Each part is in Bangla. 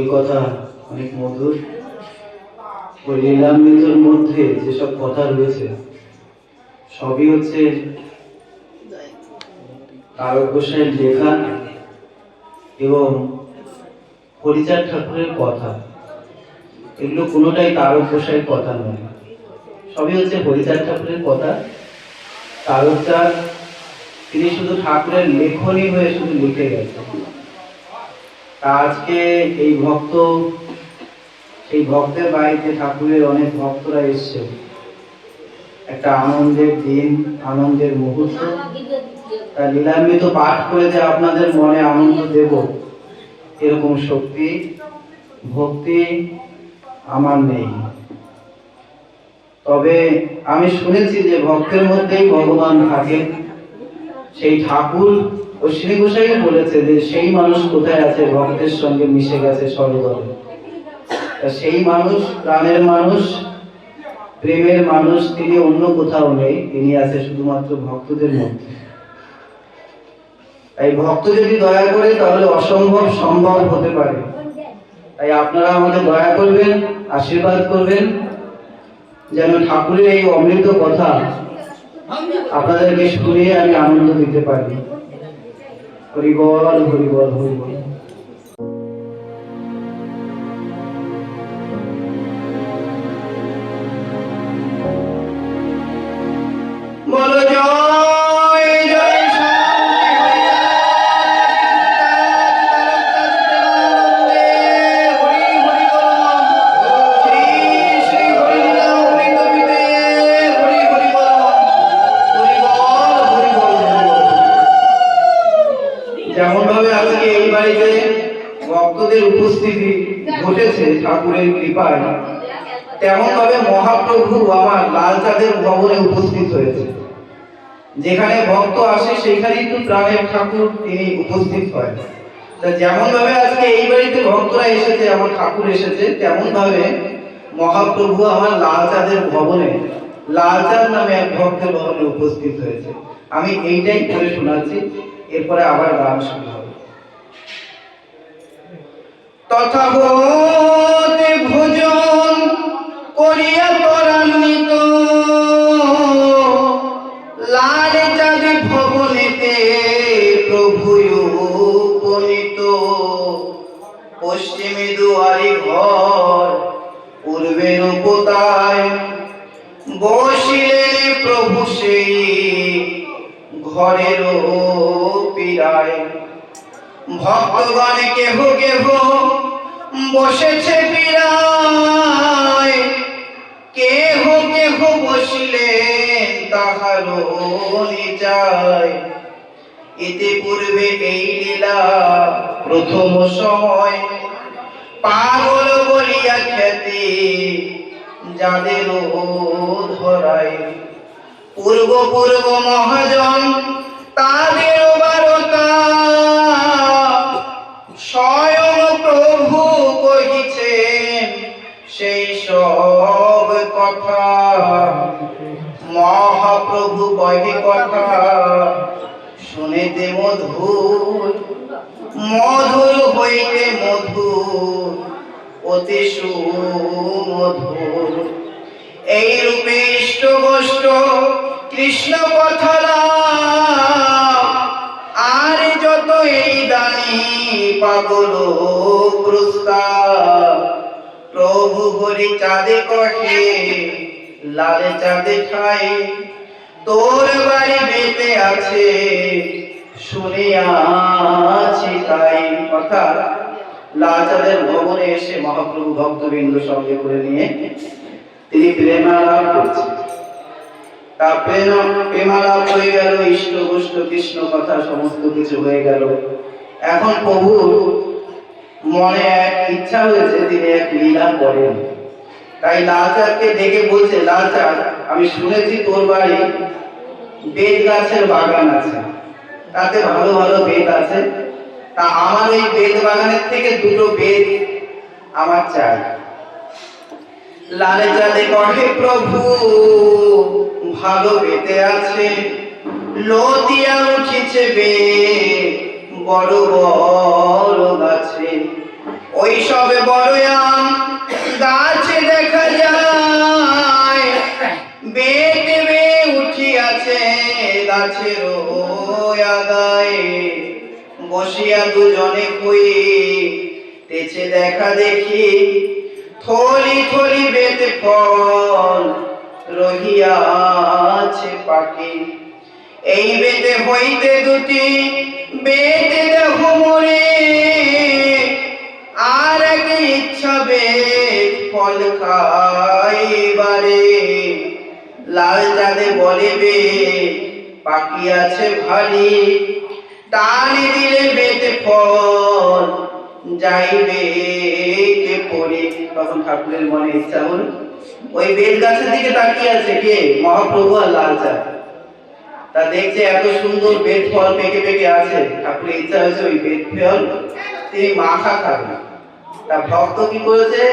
হরিকথা অনেক মধুর। ওই লীলামৃতর মধ্যে যেসব কথা রয়েছে, সবই হচ্ছে তারক গোসাইয়ের লেখা এবং হরিচাঁদ ঠাকুরের কথা। এগুলো কোনোটাই তারক গোসাইয়ের কথা নয়। সবই হচ্ছে হরিচাঁদ ঠাকুরের কথা। তারকচাঁদ তিনি শুধু ঠাকুরের লেখনই হয়ে শুধু লিখে গেছেন। আজকে এই ভক্ত, সেই ভক্তের বাড়িতে ঠাকুরের অনেক ভক্তরা এসছে। একটা আনন্দের দিন, আনন্দের মুহূর্ত। তা লীলামৃত পাঠ করে যে আপনাদের মনে আনন্দ দেব, এরকম শক্তি, ভক্তি আমার নেই। তবে আমি শুনেছি যে ভক্তের মধ্যেই ভগবান থাকেন সেই ঠাকুর ও শ্রী গোসাই বলেছে যে সেই মানুষ কোথায় আছে, ভক্তের সঙ্গে মিশে গেছে সরোবরে। তা সেই মানুষ, প্রাণের মানুষ, প্রেমের মানুষ, তিনি অন্য কোথাও নেই, তিনি আছে শুধুমাত্র ভক্তদের মধ্যে। তাই ভক্ত যদি দয়া করে, তাহলে অসম্ভব সম্ভব হতে পারে। তাই আপনারা আমাদের দয়া করবেন, আশীর্বাদ করবেন, যেন ঠাকুরের এই অমৃত কথা আপনাদেরকে শুনিয়ে আমি আনন্দ দিতে পারি। হরিবল হরিবল হরিবল ঠাকুরের কৃপায়। তেমন ভাবে মহাপ্রভু আমার লাল চাঁদের ভবনে উপস্থিত হয়েছে। যেখানে ভক্ত আসে সেখানেই তো প্রাণের ঠাকুর তিনি উপস্থিত হয়। যেমন ভাবে আজকে এই বাড়িতে ভক্তরা এসেছে, আমার ঠাকুর এসেছে তেমন ভাবে মহাপ্রভু আমার লাল চাঁদের ভবনে লাল চাঁদ নামে এক ভক্তের ভবনে উপস্থিত হয়েছে। আমি এইটাই করে শোনাচ্ছি, এরপরে আবার গান শুরু হবে তথা হতে পূর্ব মহাজন, তাদের বারতা স্বয়ং প্রভু কহিছেন, সেই সব কথা। মহাপ্রভু কহে কথা, শুনেতে মধুর মধুর হইতে মধুর, অতি সুমধুর। এই রূপে ইষ্ট কৃষ্ণ আর যত এই দানি পাগল প্রস্তাব প্রভু হরি চাঁদে কহে, লাল চাঁদে খাই তোর বাড়ি বেতে আছে শুনিয়াছি তাই কথা। লাল চাঁদের ভবনে এসে মহাপ্রভু ভক্তবৃন্দ সঙ্গে করে নিয়ে তিনি প্রেমালাপ করছেন। তা হয়ে গেল, ইষ্ট কথা, সমস্ত কিছু হয়ে গেল। এখন প্রভুর মনে এক ইচ্ছা তিনি এক তাই লালচাঁদকে ডেকে বলছে, লালচাঁদ, আমি শুনেছি তোর বাড়ি বেদ গাছের বাগান আছে। তাতে ভালো ভালো বেদ আছে। তা আমার ওই বেদ বাগানের থেকে দুটো বেদ আমার চাই। লালে চাঁদে কহে প্রভু ভালো বেতে আছে, লতিয়া উঠিছে বে বড় বড় গাছে। ওই সবে বড় আম গাছে দেখা যায় বেটে বে উঠিয়াছে গাছের আগায়। বসিয়া দুজনে কই তেছে দেখা দেখি থলি থলি বেতে ফল রহিয়াছে পাখি এই বেতে হইতে দুটি বেতে দেখো মরে, আর এক ইচ্ছা বেদ ফল খাইবারে। লাল চাঁদে বলে বে পাখি আছে ভারী টানি দিলে বেতে ফল যাইবে কে পড়ে তখন ঠাকুরের মনে ইচ্ছা হলো। ওই বেদ গাছের দিকে তাকিয়ে আছে কে? মহাপ্রভু আর লাল চাঁদ তা দেখছে এত সুন্দর বেদ ফল পেকে পেকে আছে। ঠাকুরের ইচ্ছা হয়েছে ওই বেদ ফল তিনি মাখা খাবেন। তা ভক্ত কি করেছে?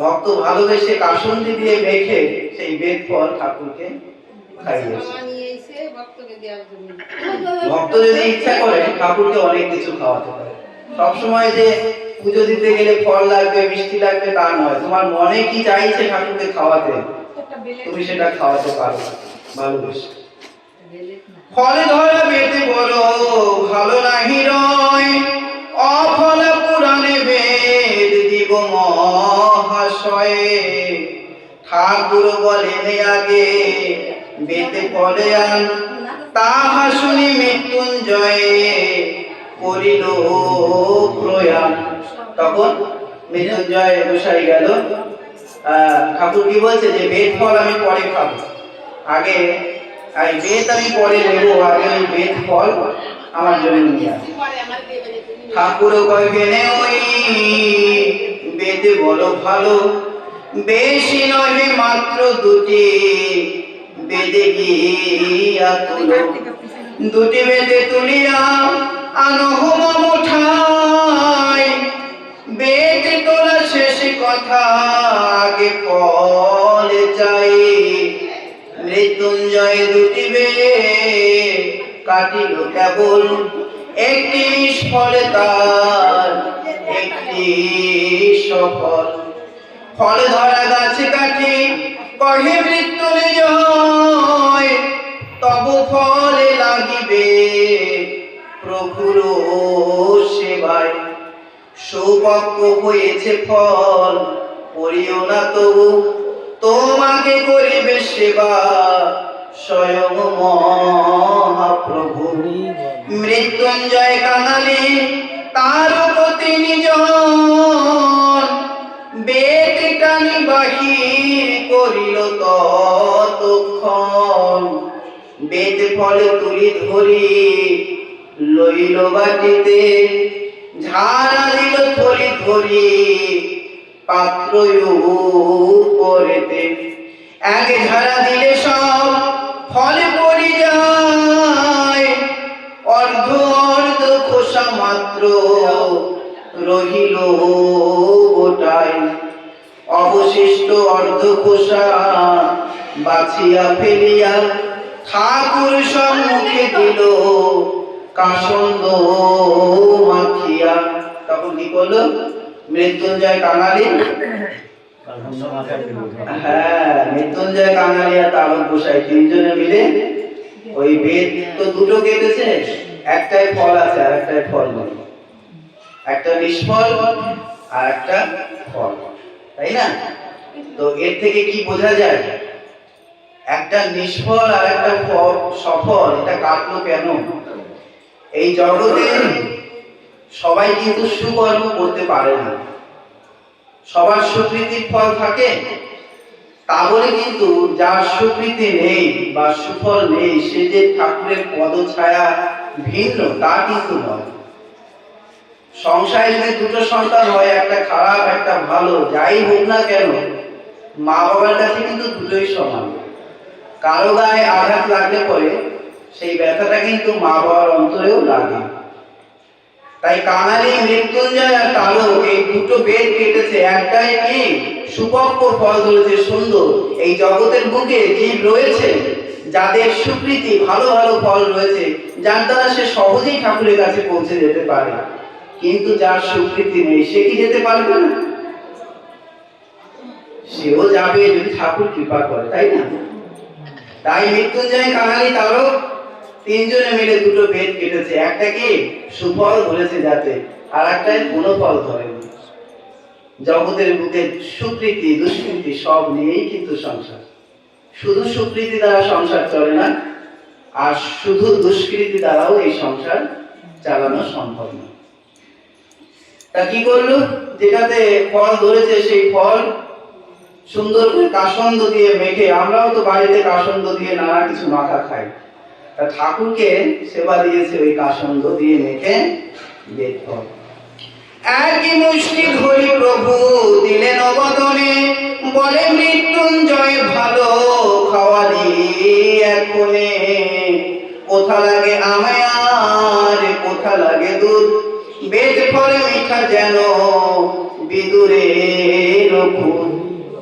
ভক্ত ভালোবেসে কাসন্দি দিয়ে মেখে সেই বেদ ফল ঠাকুরকে ভক্ত যদি ইচ্ছা করে ঠাকুরকে অনেক কিছু খাওয়াতে পারে। সবসময় যে পুজো দিতে গেলে ফল লাগবে মিষ্টি লাগবে তা নয়। তোমার মনে কি চাইছে ঠাকুরকে খাওয়াতে? তুমি সেটা খাওয়াতে পারো ভালোবেসে। ফলে ধরা বেতে বড় ভালো নাহি রয় অফল পুরাণে বেদ দিব মহাশয়ে। ঠাকুর বলেন আগে বেতে ফলে আন তাহা শুনি মৃত্যুঞ্জয়ে করিল প্রয়াণ। তখন মৃত্যুঞ্জয় বসাই গেল ঠাকুর কি বলছে যে, বেদ ফল আমি পরে খাব। আগে এই বেদ আমি পরে নেব, আগে ওই বেদ ফল আমার জন্য নিয়ে আসো। ঠাকুর কইবেনে ওই বেদ বড় ভালো, বেশি নহে মাত্র দুটি। বেদে গিয়া তুলো। দুটি বেদে তুলিয়া আনো হোম মুঠাই। বেদ তোলা শেষ কথা আগে ফল চাই। মৃত্যুঞ্জয় দুটি বে কাটিল কেবল একটি নিষ্ফল তার, একটি সফল। ফল ধরা গাছে কাটি কহে মৃত্যুঞ্জয় তব ফলে লাগিবে প্রভুর সেবায়। সৌভাগ্য হয়েছে ফল, করিও না তবু, তোমাকে করিবে সেবা, স্বয়ং মহাপ্রভু। মৃত্যুঞ্জয় কাঙালি তার প্রতি নিজন, বেদ টানি বাহির করিল ততক্ষণ। বেদ ফলে তুলি ধরি, লইল বাটিতে। ঝাড়া দিল থলি ধরি পাত্র এক ঝাড়া দিলে সব ফলে পড়ি যায়। অর্ধ অর্ধ খোসা মাত্র রহিল গোটায়। অবশিষ্ট অর্ধ খোসা বাছিয়া ফেলিয়া ঠাকুর সম্মুখে দিল। কাসন্দ মাখিয়া। তখন কি করল? মৃত্যুঞ্জয় কাঙালি? হ্যাঁ মৃত্যুঞ্জয় তিনজনে মিলে ওই বেদ তো দুটো একটাই ফল আছে আর একটাই ফল একটা নিষ্ফল আর একটা ফল। তাই না? তো এর থেকে কি বোঝা যায়? একটা নিষ্ফল আর একটা ফল সফল, এটা কাটলো কেন? এই জগতে সবাই কিন্তু সুকর্ম করতে পারে না। সবার সুকৃতির ফল থাকে তা বলে কিন্তু যার সুকৃতি নেই বা সুফল নেই, সে যে ঠাকুরের পদছায়া ভিন্ন, তা কিন্তু নয়। সংসারে দুটো সন্তান হয়, একটা খারাপ, একটা ভালো, যাই হোক না কেন মা বাবার কাছে কিন্তু দুটোই সমান। কারও গায়ে আঘাত লাগলে পরে সেই ব্যথাটা কিন্তু মা বাবার অন্তরেও লাগে। তাই কাঙালি মৃত্যুঞ্জয় আর তালক এই দুটো বেদ কেটেছে। একটাই কি? সুপক্ষ ফল ধরেছে, সুন্দর। এই জগতের বুকে জীব রয়েছে, যাদের সুকৃতি, ভালো ভালো ফল রয়েছে, যার দ্বারা সে সহজেই ঠাকুরের কাছে পৌঁছে যেতে পারে। কিন্তু যার স্বীকৃতি নেই, সে কি যেতে পারবে না? সেও যাবে যদি ঠাকুর কৃপা করে, তাই না? তাই মৃত্যুঞ্জয় কাঙালি তারও তিনজনে মিলে দুটো বেদ কেটেছে। একটা কি সুফল ধরেছে যাতে, আর একটাই কোনো ফল ধরেনি। জগতের বুকে সুকৃতি, দুষ্কৃতি সব নিয়েই কিন্তু সংসার। শুধু সুকৃতি দ্বারা সংসার চলে না, আর শুধু দুষ্কৃতি দ্বারাও এই সংসার চালানো সম্ভব না তা কি করল? যেটাতে ফল ধরেছে সেই ফল সুন্দর করে কাসন্দ দিয়ে মেখে, আমরাও তো বাড়িতে কাসন্দ দিয়ে নানা কিছু মাখা খাই। তা ঠাকুরকে সেবা দিয়েছে ওই কাসন্দ দিয়ে মেখে বেদ একই মুষ্টি ধরি প্রভু দিলেন অবদনে বলে মৃত্যুঞ্জয় ভালো খাওয়ালি এখনে কোথা লাগে আমায়ার কোথা লাগে দুধ? বেদ ফলে মিঠা যেন বিদুরের খুন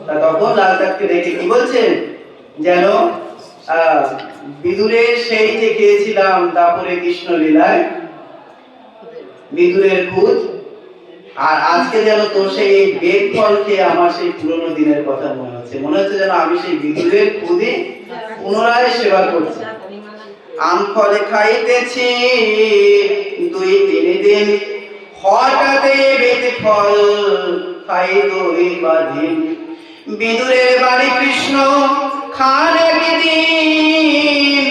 তা তখন লালচাঁদকে দেখে কি বলছেন? যেন বিদুরের সেই যে খেয়েছিলাম দাপরে কৃষ্ণ লীলায় বিদুরের খুঁজ, আর আজকে যেন তোর সেই বেগ ফল খেয়ে আমার সেই পুরোনো দিনের কথা মনে হচ্ছে। মনে হচ্ছে যেন আমি সেই বিদুরের খুদে পুনরায় সেবা করছি। আম ফলে খাইতেছি। দুই তিন দিন হঠাৎ বেদ ফল খাই দুই বাদিন বিদুরের বাড়ি কৃষ্ণ, খান একদিন,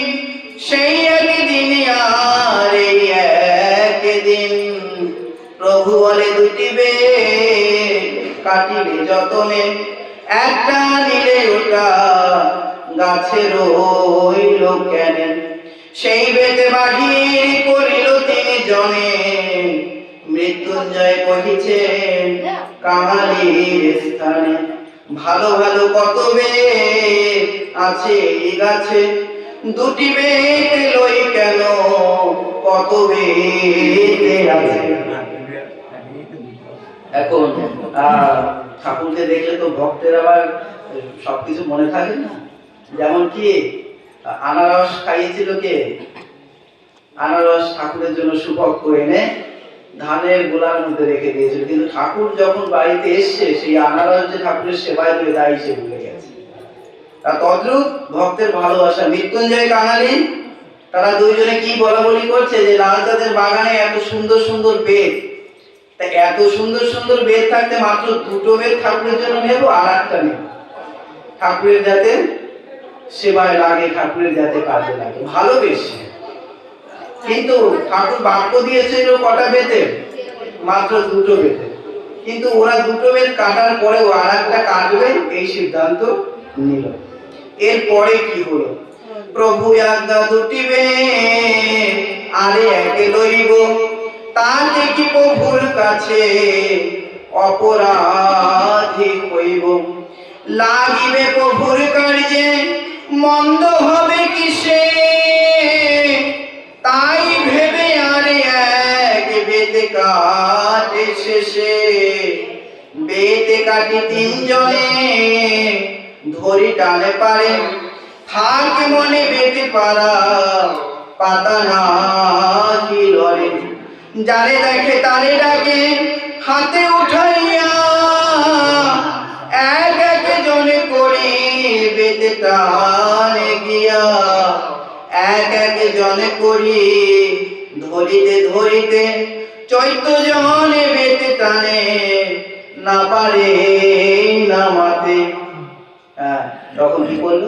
সেই একদিন আর একদিন। প্রভু বলে দুটি বে কাটিলে যতনে, একটা নিলে ওটা গাছের রইল কেন। সেই বেতে বাহির করিল তিনি জনে। মৃত্যুঞ্জয় কহিছেন কাঙালির স্থানে ভালো ভালো কত বে আছে এই গাছে? দুটি বেত লই কেন কত বেতে আছে? এখন ঠাকুরকে দেখলে তো ভক্তের আবার সবকিছু মনে থাকে না। যেমন কি আনারস খাইয়েছিল কে? আনারস ঠাকুরের জন্য সুপক্ষ এনে ধানের গোলার মধ্যে রেখে দিয়েছিল। কিন্তু ঠাকুর যখন বাড়িতে এসছে, সেই আনারস যে ঠাকুরের সেবায় দেবে তাই সে ভুলে গেছে। তা তদ্রুপ ভক্তের ভালোবাসা। মৃত্যুঞ্জয় কাঙালি, তারা দুইজনে কি বলা বলি করছে যে লালচাঁদের বাগানে এত সুন্দর সুন্দর বেদ। তা এত সুন্দর সুন্দর বেদ থাকতে মাত্র দুটো বেদ ঠাকুরের জন্য নেব আর একটা নেব। ঠাকুরের যাতে সেবায় লাগে ঠাকুরের যাতে কাজে লাগে। ভালোবেসে। কিন্তু ঠাকুর বাক্য দিয়েছিল কটা বেতের মাত্র দুটো বেতে। কিন্তু ওরা দুটো বেত কাটার পরেও আর একটা কাটবে এই সিদ্ধান্ত নিল। এরপরে কি হলো? প্রভু আজ্ঞা দুটি বে আরে একে লইব। তাতে কি প্রভুর কাছে অপরাধী হইব। লাগিবে প্রভুর কার্যে মন্দ হবে কিসে? তাই ভেবে আরে এক বেতে কাটে শেষে। বেতে কাটি তিনজনে ধরি টানে পারে। থাক মনে বেতে পারা পাতা না কি লড়ে। যারে দেখে তারে ডাকে, হাতে উঠাইয়া এক বেতে টানে গিয়া? এক এক জনে করি, ধরিতে ধরিতে চৈত্য জনে বেতে টানে। না পারে নামাতে। হ্যাঁ তখন কি করল?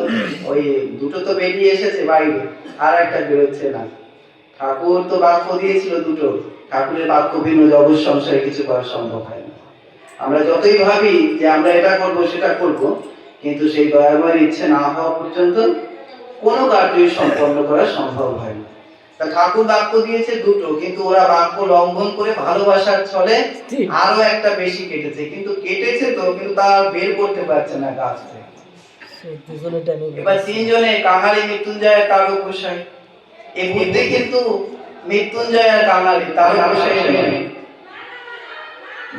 ওই দুটো তো বেরিয়ে এসেছে বাইরে, আর একটা বেরোচ্ছে না। ঠাকুর তো বাক্য দিয়েছিল দুটো। ঠাকুরের বাক্য ভিন্ন জগৎ সংসারে কিছু করা সম্ভব হয় না আমরা যতই ভাবি যে আমরা এটা করব, সেটা করব কিন্তু সেই দয়াময়ের ইচ্ছে না হওয়া পর্যন্ত কোনো কার্যই সম্পন্ন করা সম্ভব হয় না তা ঠাকুর বাক্য দিয়েছে দুটো কিন্তু ওরা বাক্য লঙ্ঘন করে ভালোবাসার ছলে আরও একটা বেশি কেটেছে। কিন্তু কেটেছে তো কিন্তু তা বের করতে পারছে না গাছ থেকে। এবার তিনজনে কাঙালি মৃত্যুঞ্জয় আর এই বুদ্ধি কিন্তু মৃত্যুঞ্জয় আর কাঙালি গোসাই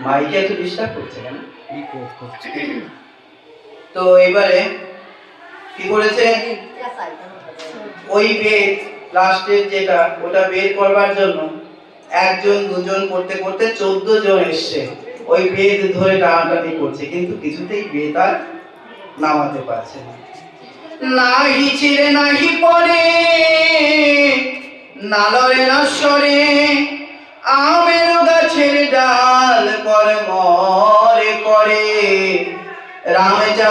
মাইকে একটু ডিস্টার্ব করছে কেন? তো এবারে কি করেছে? ওই বেদ লাস্টের যেটা, ওটা বের করবার জন্য একজন, দুজন করতে করতে চোদ্দ জন এসছে। ওই বেদ ধরে টানাটানি করছে, কিন্তু কিছুতেই বেদ আর নামাতে পারছে না। নাহি ছিঁড়ে নাহি পরে নালরে নশ্বরে, আমের গাছের ডাল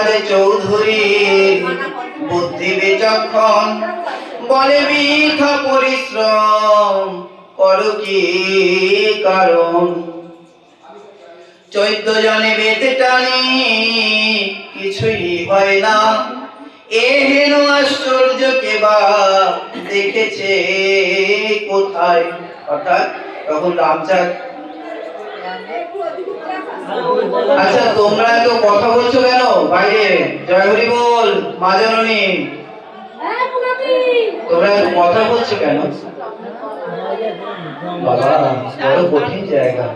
রামচাঁদে চৌধুরী। বুদ্ধি বিচক্ষণ বলে বৃথা পরিশ্রম, করো কি কারণ? চৈদ্দ জনে বেদ টানি, কিছুই হয় না। এ হেন আশ্চর্য কেবা দেখেছে কোথায়? অর্থাৎ তখন রামচাঁদ আচ্ছা তোমরা এত কথা বলছো কেন? বাইরে, জয় হরি বল, মা জননী। তোমরা কথা বলছো কেন? বাবা, বড় কঠিন জায়গা।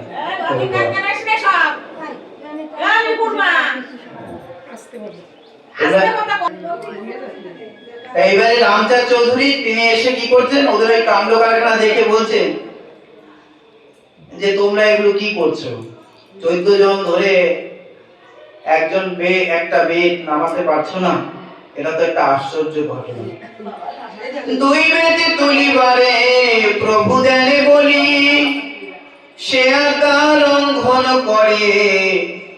এইবারে রামচাঁদ চৌধুরী, তিনি এসে কি করছেন? ওদের ওই কাণ্ড কারখানা দেখে বলছেন যে তোমরা এগুলো কি করছ? চোদ্দ জন ধরে একজন বে একটা বেদ নামাতে পারছ না? এটা তো একটা আশ্চর্য ঘটনা। দুই বেদে তুলিবারে প্রভু জানে বলি, সে আজ্ঞা লঙ্ঘন করে,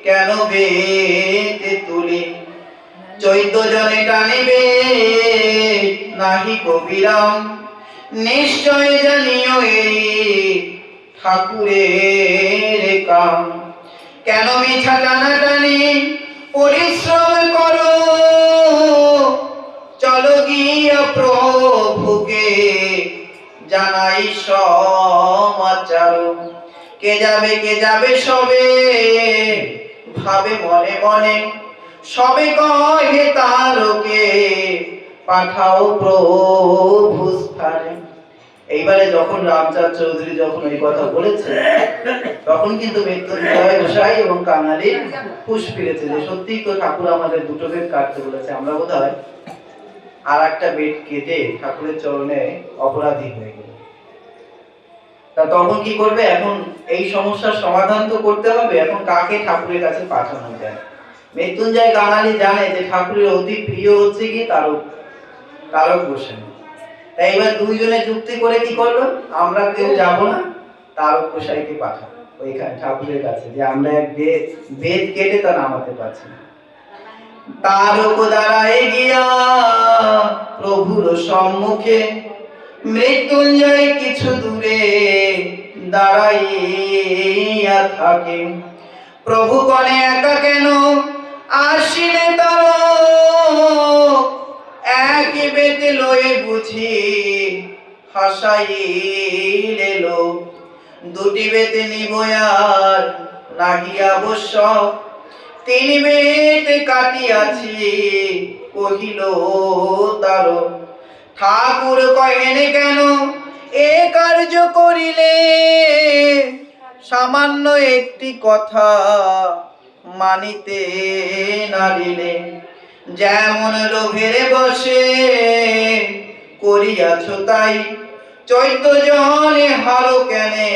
কেন বেদে তুলি? চৈদ্দ জনে টানিবে নাহি কবিরাম, নিশ্চয় জানিও এই ঠাকুরের কাম। কেন মিছা টানাটানি পরিশ্রম করো? চলো গিয়া প্রভুকে জানাই সমাচার। কে যাবে কে যাবে সবে? ভাবে মনে মনে। সবে কহে তারকে, পাঠাও প্রভু স্থানে এইবারে যখন রামচাঁদ চৌধুরী যখন ওই কথা বলেছে, তখন কিন্তু মৃত্যুঞ্জয় গোসাই এবং কাঙালি ফুস ফিরেছে যে সত্যি তো ঠাকুর আমাদের দুটো বেদ কাটতে বলেছে। আমরা বোধ হয় আর একটা বেদ কেটে ঠাকুরের চরণে অপরাধী হয়ে গেল তা তখন কি করবে? এখন এই সমস্যার সমাধান তো করতে হবে। এখন কাকে ঠাকুরের কাছে পাঠানো যায়? মৃত্যুঞ্জয় কাঙালি জানে যে ঠাকুরের অতি প্রিয় হচ্ছে কি তারক তারক গোস্বামী তাই এবার দুইজনে যুক্তি করে কি করল? আমরা কেউ যাব না তারক গোসাইকে পাঠাবো। ওইখানে ঠাকুরের কাছে, যে আমরা বেদ বেদ কেটে তা নামাতে পারছি না। তারক দ্বারায় গিয়া প্রভুর সম্মুখে মৃত্যুঞ্জয় কিছু দূরে দাঁড়াইয়া থাকে। প্রভু কনে একা কেন? আসিলে তার এক বেতে লয়ে বুঝি হাসাইলে লোক দুটি বেতে নিব আর নাহি আবশ্যক তিন বেতে কাটিয়াছি, কহিল তার, ঠাকুর কহেন কেন, এ কার্য করিলে? সামান্য একটি কথা মানিতে নারিলে যেমন লোভের বসে করিয়াছ তাই। চৈত্য জনে হারো কেনে,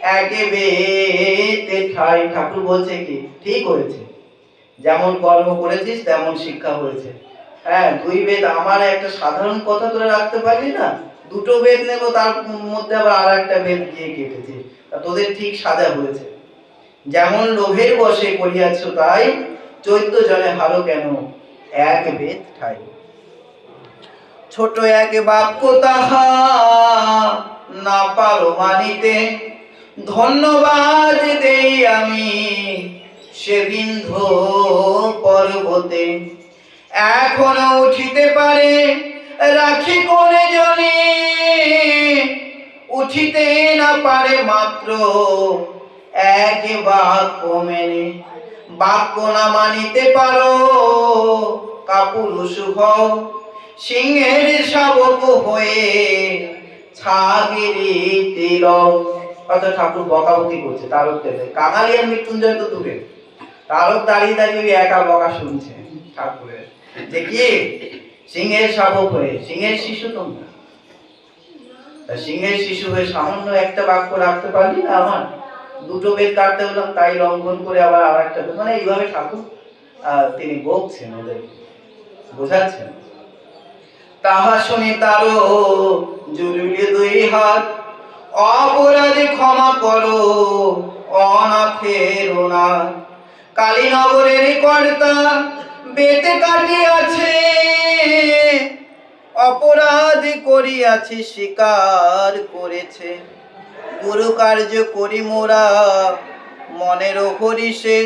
একে বেতে ঠাই। ঠাকুর বলছে কি? ঠিক হয়েছে। যেমন কর্ম করেছিস, তেমন শিক্ষা হয়েছে। হ্যাঁ দুই বেদ। আমার একটা সাধারণ কথা তোরা রাখতে পারলি না? দুটো বেদ নেব, তার মধ্যে আবার আর একটা বেদ দিয়ে কেটেছে। তোদের ঠিক সাজা হয়েছে। যেমন লোভের বসে করিয়াছ তাই চৈত্য জনে হারো কেন? এক বেদ ঠাই। ছোট এক বাক্য তাহা না পারো মানিতে। ধন্যবাদ দেই আমি সে বিন্ধু পর্বতে। এখনও উঠিতে পারে, রাখি কোনে জনে উঠিতে না পারে মাত্র এক বাক্য মেনে। বাক্য না মানিতে পারো, কাপুরুষ হও। সিংহের শাবক হয়ে ছাগিরি তিল কত ঠাকুর বকাবকি করছে তারক দেবে কাঙালি আর মৃত্যুঞ্জয় তো দূরে তারক দাঁড়িয়ে দাঁড়িয়ে একা বকা শুনছে ঠাকুরের। যে কি? সিংহের শাবক হয়ে। সিংহের শিশু তোমরা। সিংহের শিশু হয়ে সামান্য একটা বাক্য রাখতে পারলি না আমার? দুটো বেদ কাটতে হলাম তাই লঙ্ঘন করে আবার আর একটা। মানে এইভাবে ঠাকুর তিনি বকছেন ওদের, বোঝাচ্ছেন। তাহা শুনি তারও জরুরি দুই হাত, অপরাধী ক্ষমা করো, অনাথের না। কালীনগরের কর্তা, বেতে কাটিয়াছে অপরাধ করিয়াছে, স্বীকার করেছে। গুরু কার্য করি মোরা, মনের হরিষে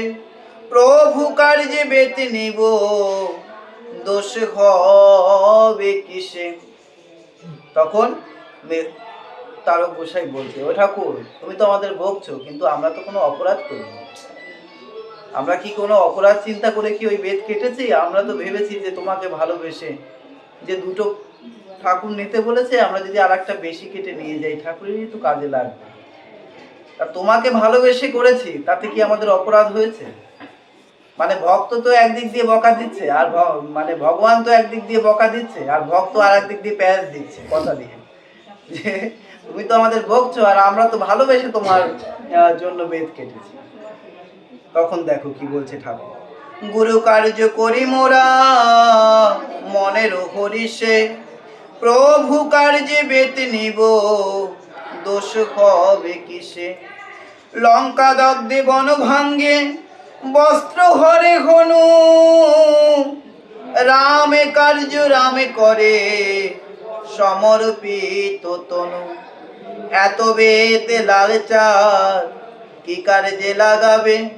প্রভু কার্যে বেতে নিব। দোষ হবে কিসে? তখন তারক গোসাই বলছে, ও ঠাকুর, তুমি তো আমাদের বকছো কিন্তু আমরা তো কোনো অপরাধ করিনি আমরা কি কোনো অপরাধ চিন্তা করে কি ওই বেদ কেটেছি? আমরা তো ভেবেছি যে তোমাকে ভালোবেসে যে দুটো ঠাকুর নিতে বলেছে, আমরা যদি আর একটা বেশি কেটে নিয়ে যাই, ঠাকুরেরই তো কাজে লাগবে। তা তোমাকে ভালোবেসে করেছি, তাতে কি আমাদের অপরাধ হয়েছে? মানে ভক্ত তো একদিক দিয়ে বকা দিচ্ছে, আর মানে ভগবান তো একদিক দিয়ে বকা দিচ্ছে, আর ভক্ত আর একদিক দিয়ে প্যাঁচ দিচ্ছে, কথা দিয়ে। তুমি তো আমাদের বকছো আর আমরা তো ভালোবেসে তোমার জন্য বেদ কেটেছি। তখন দেখো কি বলছে ঠাকুর। গুরু কার্য করি মোরা, মনের হরিষে প্রভু কার্যে বেত নিব, দোষ হবে কিসে? লঙ্কা দগ্ধে বন ভাঙ্গে, বস্ত্র হরে হনু। রামে কার্য, রামে করে, সমর্পিত তনু। এত বেতে লাল চার কি কার্যে লাগাবে?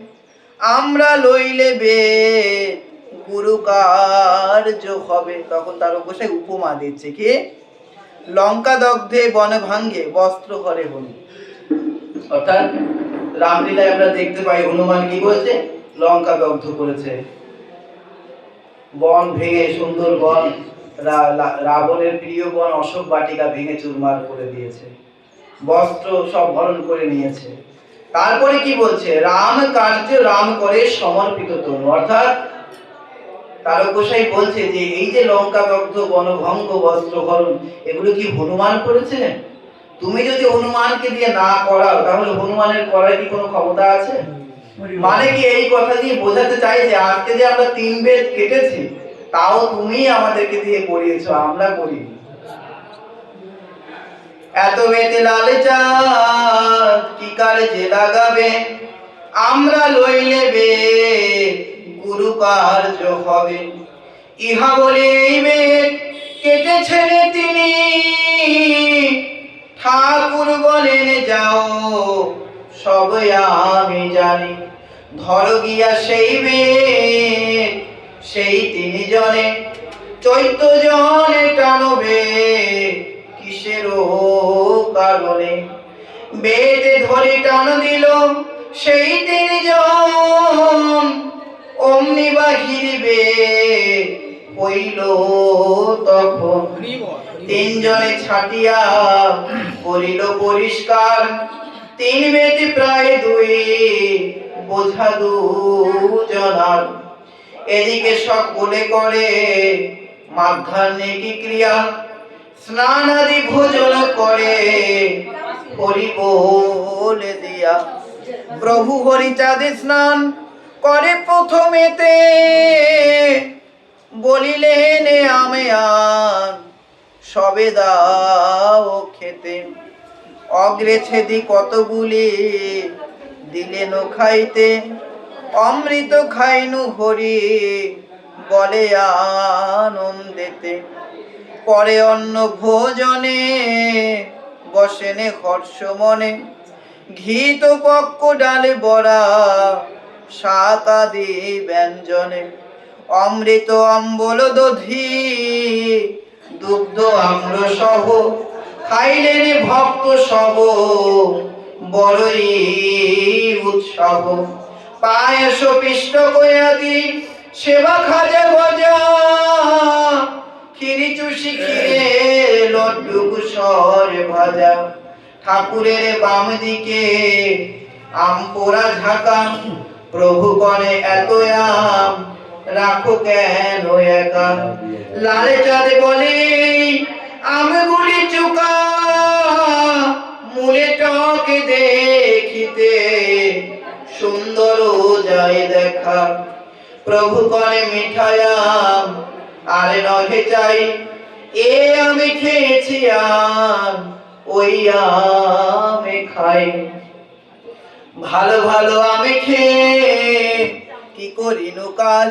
আমরা লইলে বে গুরু কার্য হবে, তখন তার বসে উপমা দিচ্ছে কি? লঙ্কা দগ্ধে বন ভাঙ্গে বস্ত্র হরে হনু অর্থাৎ রামলীলায় আমরা দেখতে পাই, হনুমান কি করেছে? লঙ্কা দগ্ধ করেছে। বন ভেঙে সুন্দর বন রাবণের প্রিয় বন অশোক বাটিকা ভেঙে চুরমার করে দিয়েছে। বস্ত্র সব হরণ করে নিয়েছে। তারপরে কি বলছে? রাম কার্য রাম করে সমর্পিত তনু অর্থাৎ তারকোসাই বলছে যে এই যে লঙ্কা দগ্ধ বনভঙ্গ বস্ত্র হরণ এগুলো কি হনুমান করেছিলেন তুমি যদি হনুমানকে দিয়ে না করাও, তাহলে হনুমানের করার কি কোনো ক্ষমতা আছে? মানে কি এই কথা দিয়ে বোঝাতে চাই যে আজকে যে আমরা তিন বেদ কেটেছি, তাও তুমি আমাদেরকে দিয়ে করিয়েছো, আমরা করিনি এত বেতে লাল চাঁদ, কি কার্যে লাগাবে? আমরা লইলে বে গুরু কার্য হবে। ইহা বলে এই বেদ কেটেছেন তিনি। ঠাকুর বলেন, যাও, সব আমি জানি, ধর গিয়া সেই বেদ, সেই তিনি জনে চৈত্য জনে টানবে কিসেরও কারণে? বেদে ধরে টান দিল, সেই তিনি জন অমনি বাহিরিবে হইল তখন। তিনজনে ছাটিয়া করিল পরিষ্কার। তিন প্রায় দুই, বোঝা এদিকে করে মাধ্যাহ্নিক ক্রিয়া। স্নান আদি ভোজন করে হরি দিয়া। প্রভু হরিচাঁদে স্নান করে প্রথমেতে। বলিলেন আমি আন সবে দাও খেতে। অগ্রে ছেদি কতগুলি দিলেন খাইতে। অমৃত খাইনু হরি বলে আনন্দেতে। পরে অন্ন ভোজনে বসেনে হর্ষ মনে। ঘিত পক্ক ডালে বড়া শাক আদি ব্যঞ্জনে, অমৃত অম্বল দধি, দুগ্ধ আম্র সহ খাইলেন ভক্ত সব, বড়ই উৎসব পায়স পিষ্ট কয়াদি সেবা খাজে গজা। খিরি চুষি খিরে লড্ডু কুসর ভাজা। ঠাকুরের বাম দিকে আম পোড়া ঝাঁকা প্রভু কনে এত আম, রাখো কেন একা? লালে চাঁদ বলে, আমগুলি চুকা, মূলে টকে দেখিতে সুন্দর যায় দেখা। প্রভু কনে মিঠায়াম আর নহে চাই, এ আমি খেয়েছি আম, ওই আমি খাই। ভালো ভালো আমি খেয়ে কি করিনু কাজ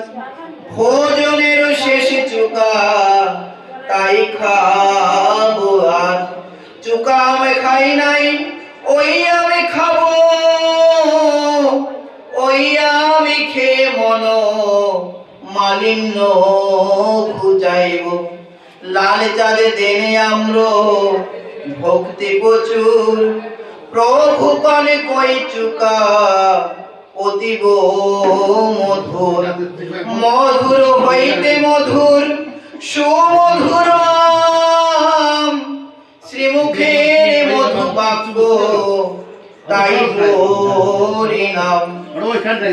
ভোজনের শেষ চুকা, তাই খাব আর। চুকা আমি খাই নাই, ওই আমি খাব। ওই আমি খেয়ে মন মালিন্য খুঁজাইব লাল চাঁদে দেনে আমরা ভক্তি প্রচুর। প্রভু কনে কই চুকা, অতীব মধুর। মধুর হইতে মধুর, সুমধুর শ্রীমুখের মধু বাক্য তাই নাম।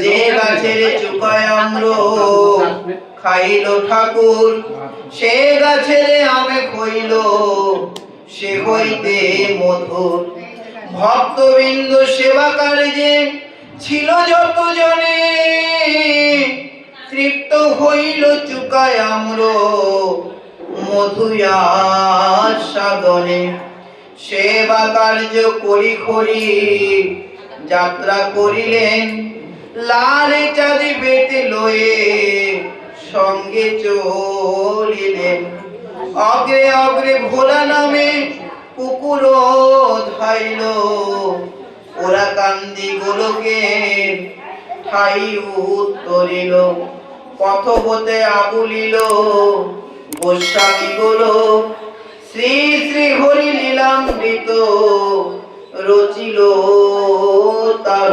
যে গাছের চুকায় আম্র খাইল ঠাকুর, সে গাছের আমে খইল, সে হইতে মধুর। ভক্তবৃন্দ সেবা কার্যে ছিল যত জনে তৃপ্ত হইল চুকায় আম্র মধুয়া সাধনে। সেবা কার্য করি করি যাত্রা করিলেন। লাল চাঁদি বেটে লয়ে সঙ্গে চলিলেন। অগ্রে অগ্রে ভোলা নামে কুকুর ধাইল ওরা কান্দি গোলকে ঠাই উত্তরিল, পথবতে আবুলিল। গোস্বামী গুলো শ্রী শ্রী হরি লীলামৃত রচিল তার